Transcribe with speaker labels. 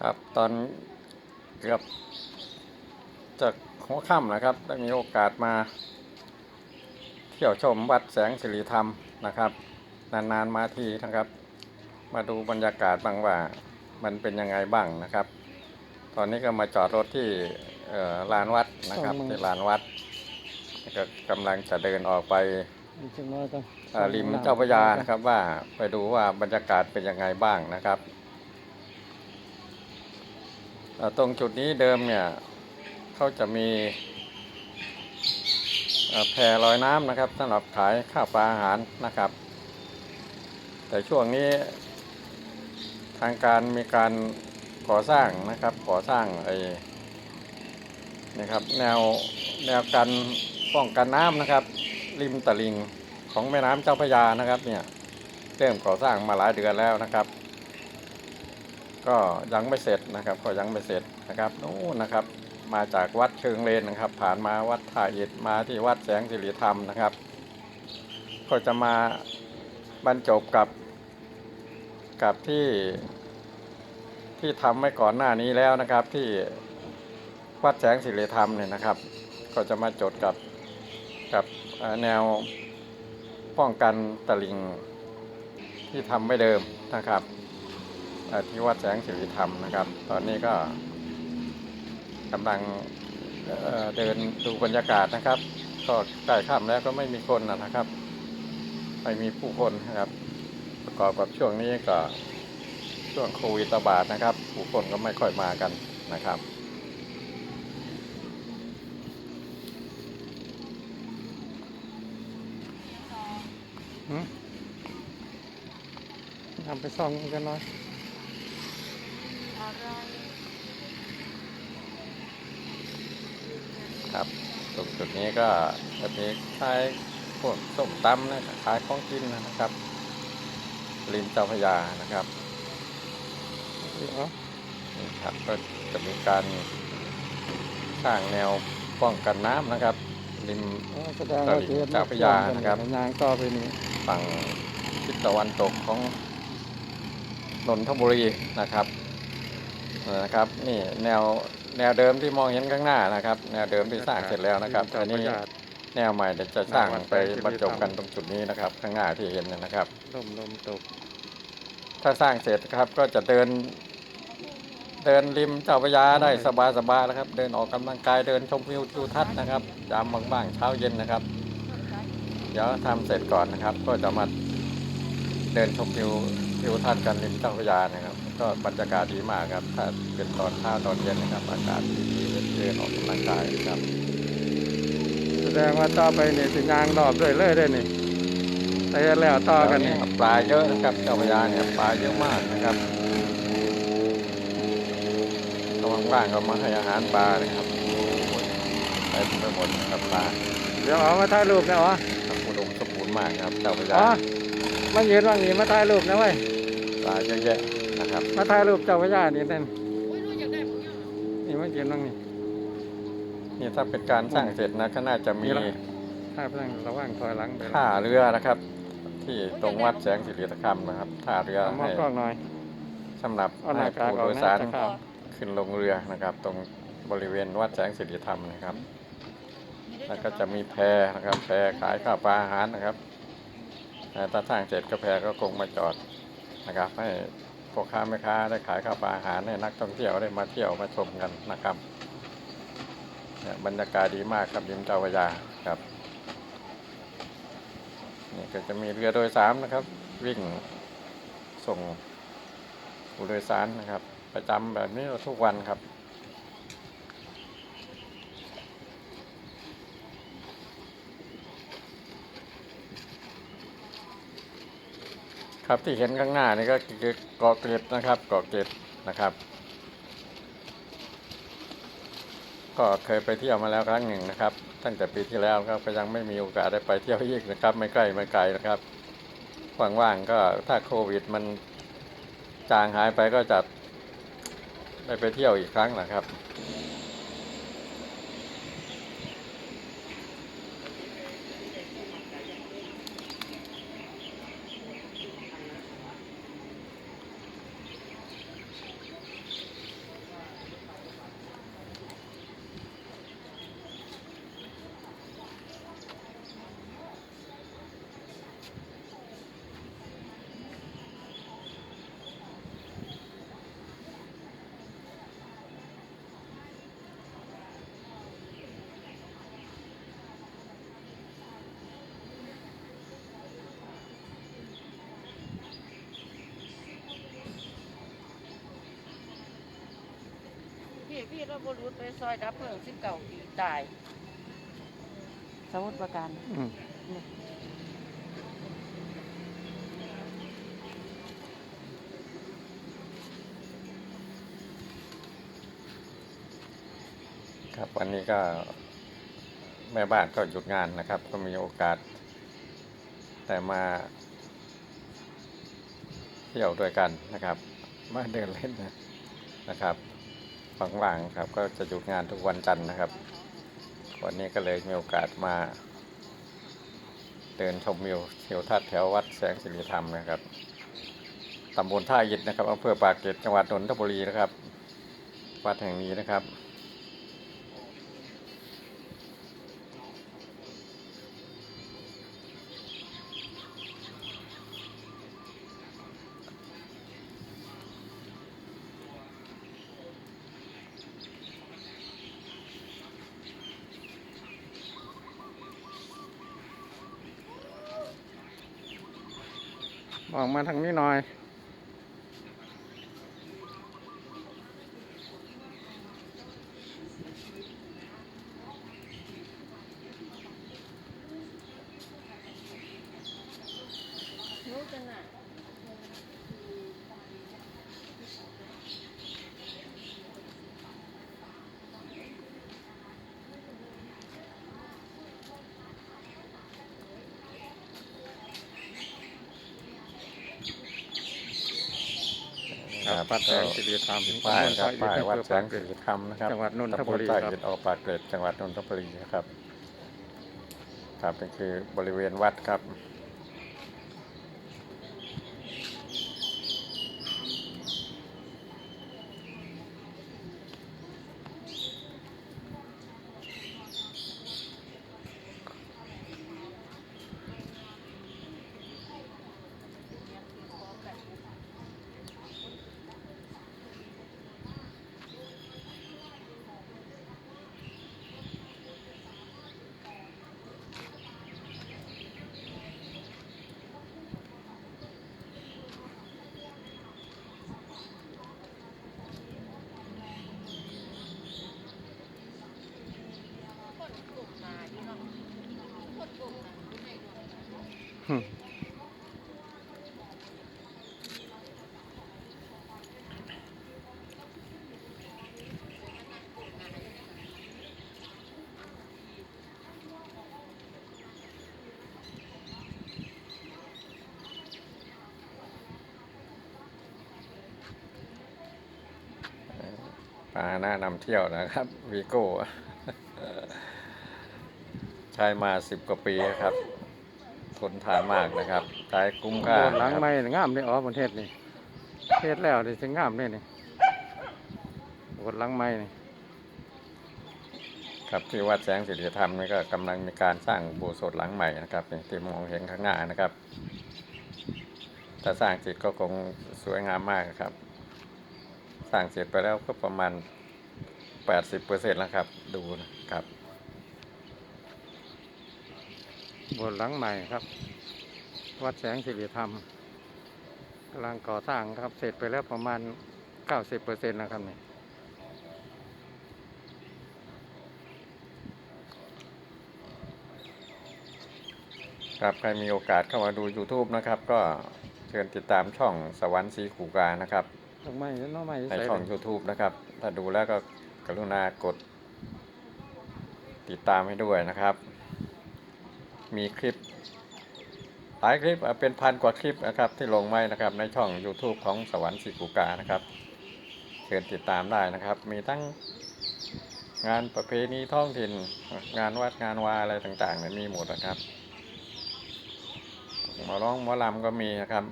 Speaker 1: ครับ ตอนเกือบจะหัวค่ำนะครับ ได้มีโอกาสมา เที่ยวชมวัดแสงสิริธรรมนะครับ นานๆมาทีนะครับ มาดูบรรยากาศบ้างว่ามันเป็นยังไงบ้างนะครับ ตอนนี้ก็มาจอดรถที่เอ่อลานวัดนะครับ
Speaker 2: สองมือ
Speaker 1: ที่ลานวัดแล้วก็กำลังจะเดินออกไป
Speaker 2: อีกจังน้อยก็
Speaker 1: เอ่อริมเจ้าพระยานะครับว่าไปดูว่าบรรยากาศเป็นยังไงบ้างนะครับเอ่อ ตรงจุดนี้เดิมเนี่ยเขาจะมีเอ่อแพลอยน้ำนะครับสำหรับขายข้าวปลาอาหารนะครับ แต่ช่วงนี้ทางการมีการก่อสร้างนะครับก่อสร้างไอ้นะครับแนวแนวกันป้องกันน้ำนะครับ ริมตลิ่งของแม่น้ำเจ้าพระยานะครับเนี่ยเริ่มก่อสร้างมาหลายเดือนแล้วนะครับ ก็ยังไม่เสร็จนะครับ ก็ยังไม่เสร็จนะครับนู่นนะครับ มาจากวัดเชิงเลนนะครับ ผ่านมาวัดท่าอิฐมาที่วัดแสงสิริธรรมนะครับ ก็จะมาบรรจบกับกับที่ที่ทำไว้ก่อนหน้านี้แล้วนะครับ ที่วัดแสงสิริธรรมเนี่ยนะครับ ก็จะมาจดกับกับแนวป้องกันตะลิงที่ทำไม่เดิมนะครับ ที่วัดแสงสิริธรรมนะครับ ตอนนี้ก็กำลังเเดินดูบรรยากาศนะครับ ก็ใกล้ค่ำแล้วก็ไม่มีคนนะครับ ไม่มีผู้คนนะครับ ประกอบกับช่วงนี้ก็ช่วงโควิดระบาดนะครับ ผู้คนก็ไม่ค่อยมากันนะครับ
Speaker 2: ทำไปซ่องกันหน่อย
Speaker 1: ครับตรงจุดนี้ก็จะมีขายพวกส้มตำนะขายของกินนะครับริมเจ้าพระยานะครับนี่ครับก็จะมีการสร้างแนวป้องกันน้ำนะครับริม
Speaker 2: เอาแสดงว่า
Speaker 1: ตลิ่งเจ้าพระยานะครับ
Speaker 2: ยางต่อไปนี้
Speaker 1: ฝั่งทิศตะวันตกของนนทบุรีนะครับ นะครับนี่แนวแนวเดิมที่มองเห็นข้างหน้านะครับ แนวเดิมที่สร้างเสร็จแล้วนะครับอันนี้แนวใหม่เดี๋ยวจะสร้างไปบรรจบกันตรงจุดนี้นะครับ ข้างหน้าที่เห็นเนยนะครับ
Speaker 2: ลมลมตก
Speaker 1: ถ้าสร้างเสร็จครับก็จะเดิน เดินริมเจ้าพระยาได้สบายๆนะครับ เดินออกกำลังกายเดินชมวิวทิวทัศน์นะครับยามบ้างๆเช้าเย็นนะครับเดี๋ยวทำเสร็จก่อนนะครับ ก็จะมาเดินชมวิว ทิวทัศน์กันริมเจ้าพระยานะครับ ก็บรรยากาศดีมากครับ ถ้าเป็นตอนเช้าตอนเย็นนะครับ อากาศดีๆเดินออกกำลังกายนะครับ
Speaker 2: แสดงว่าต่อไปนี่สิยางรอบด้วยเลยได้นี่แต่แล้วต่อกันนี่
Speaker 1: ปลาเยอะนะครับเจ้าพระยาเนี่ยปลาเยอะมากนะครับกำลังว่างก็มาให้อาหารปลานะครับไปไปหมดนะครับปลา
Speaker 2: เดี๋ยวเอามาถ่ายรูปนะอ๋อ
Speaker 1: ครับอุดมสมบูรณ์มากครับเจ้าพระยา
Speaker 2: อ๋อ มายืนว่างนี้มาถ่ายรูปนะเว้ย
Speaker 1: ปลาเยอะแยะนะครับ
Speaker 2: มาถ่ายรูปเจ้าพระยานี่นั่นนี่มายืนว่างนี้
Speaker 1: นี่ถ้าเป็นการสร้างเสร็จนะก็น่าจะมี
Speaker 2: มีละถ่ายไปทางระหว่างถอยหลังไป
Speaker 1: ท่าเรือนะครับ ที่ตรงวัดแสงสิริธรรมนะครับท่าเรือ
Speaker 2: เอามา
Speaker 1: ให้
Speaker 2: กล้องหน่อย
Speaker 1: สำหรับ
Speaker 2: เอาห
Speaker 1: ให้
Speaker 2: น้ากาก
Speaker 1: ผู้
Speaker 2: ออก
Speaker 1: โดย
Speaker 2: นะ
Speaker 1: สาร
Speaker 2: จะเข้า
Speaker 1: ขึ้นลงเรือนะครับ ตรงบริเวณวัดแสงสิริธรรมนะครับแล้วก็จะมีแพนะครับแพขายข้าวปลาอาหารนะครับแต่ ถ้าสร้างเสร็จก็แพก็คงมาจอดนะครับ ให้พ่อค้าแม่ค้าได้ขายข้าวปลาอาหารให้นักท่องเที่ยวได้มาเที่ยวมาชมกันนะครับเนี่ยบรรยากาศดีมากครับริมเจ้าพระยาครับนี่ก็จะมีเรือโดยสารนะครับ วิ่งส่งผู้โดยสารนะครับ ประจำแบบนี้ทุกวันครับ ครับที่เห็นข้างหน้านี่ก็คือเกาะเกร็ดนะครับเกาะเกร็ดนะครับ ก็เคยไปเที่ยวมาแล้วครั้งหนึ่งนะครับ ตั้งแต่ปีที่แล้วครับก็ยังไม่มีโอกาสได้ไปเที่ยวอีกนะครับ ไม่ใกล้ไม่ไกลนะครับว่างๆก็ถ้าโควิดมันจางหายไปก็จะได้ไปเที่ยวอีกครั้งนะครับ
Speaker 3: พี่เราบรุษไปซอยดับเพลิงสิบเก้าปีตาย สมุทรประการ
Speaker 2: อืม
Speaker 1: ครับวันนี้ก็แม่บ้านก็หยุดงานนะครับ ก็มีโอกาส แต่มาเที่ยวด้วยกันนะครับ มาเดินเล่นนะนะครับ ว่างๆครับ ก็จะหยุดงานทุกวันจันทร์นะครับ วันนี้ก็เลยมีโอกาสมา เดินชมวิวเทวทัศน์แถววัดแสงสิริธรรมนะครับตำบลท่าอิดนะครับอำเภอปากเกร็ดจังหวัดนนทบุรีนะครับ วัดแห่งนี้นะครับ
Speaker 2: มองมาทางนี้หน่อย
Speaker 3: รู้จังอะ
Speaker 2: วัดแสงสิริธรรม
Speaker 1: ป้ายครับ
Speaker 2: ตำบล
Speaker 1: ป้าย
Speaker 2: ท่อิฐ
Speaker 1: วัด
Speaker 2: อำเภอ
Speaker 1: แส
Speaker 2: ปางกเก
Speaker 1: สิ
Speaker 2: ร็ด
Speaker 1: ริธรรมนะครับ
Speaker 2: จังหวัดนนทบุรี
Speaker 1: ตำลใต้
Speaker 2: ครับ
Speaker 1: อิฐออกปากเกร็ดจังหวัดนนทบุรีนะครับ ครับนี่คือบริเวณวัดครับ
Speaker 3: คนกลุ่มมาอยู่เนาะคนกลุ่มน่ะอยู่ในเนาะ
Speaker 2: อืม
Speaker 1: ปาหน้านำเที่ยวนะครับวีโก้ใช้มาสิบกว่าปีครับ ทนทานมากนะครับใช้คุ้มค่า
Speaker 2: โบสถ์หลัง
Speaker 1: นะครับ
Speaker 2: ไม้นี่งามเลยอ๋อประเทศนี่เทศแล้วนี่ถึงงามเลยนี่โบสถ์หลังไม้นี่
Speaker 1: ครับที่วัดแสงสิริธรรมนี่ก็กำลังมีการสร้างอุโบสถหลังใหม่นะครับอย่างที่มองเห็นข้างหน้านะครับถ้าสร้างเสร็จก็คงสวยงามมากครับ สร้างเสร็จไปแล้วก็ประมาณ 80%แล้วครับ ดูนะครับ
Speaker 2: โบสถ์หลังใหม่ครับ วัดแสงสิริธรรมกำลังก่อสร้างครับ เสร็จไปแล้วประมาณ 90%นะครับนี่
Speaker 1: ครับใครมีโอกาสเข้ามาดู YouTube นะครับ ก็เชิญติดตามช่องสวรรค์สีขูกานะครับ
Speaker 2: ดอกไม้น้องไม้
Speaker 1: ใน
Speaker 2: ใส่
Speaker 1: ช่อง
Speaker 2: เลย
Speaker 1: YouTube นะครับ ถ้าดูแล้วก็กรุณากดติดตามให้ด้วยนะครับ มีคลิป หลายคลิปเป็นพันกว่าคลิปนะครับที่ลงไว้นะครับในช่อง YouTube ของสวรรค์สิกูกานะครับเชิญติดตามได้นะครับ มีทั้งงานประเพณีท้องถิ่นงานวัดงานวาอะไรต่างๆเนี่ยมีหมดนะครับหมอร้องหมอลำก็มีนะครับ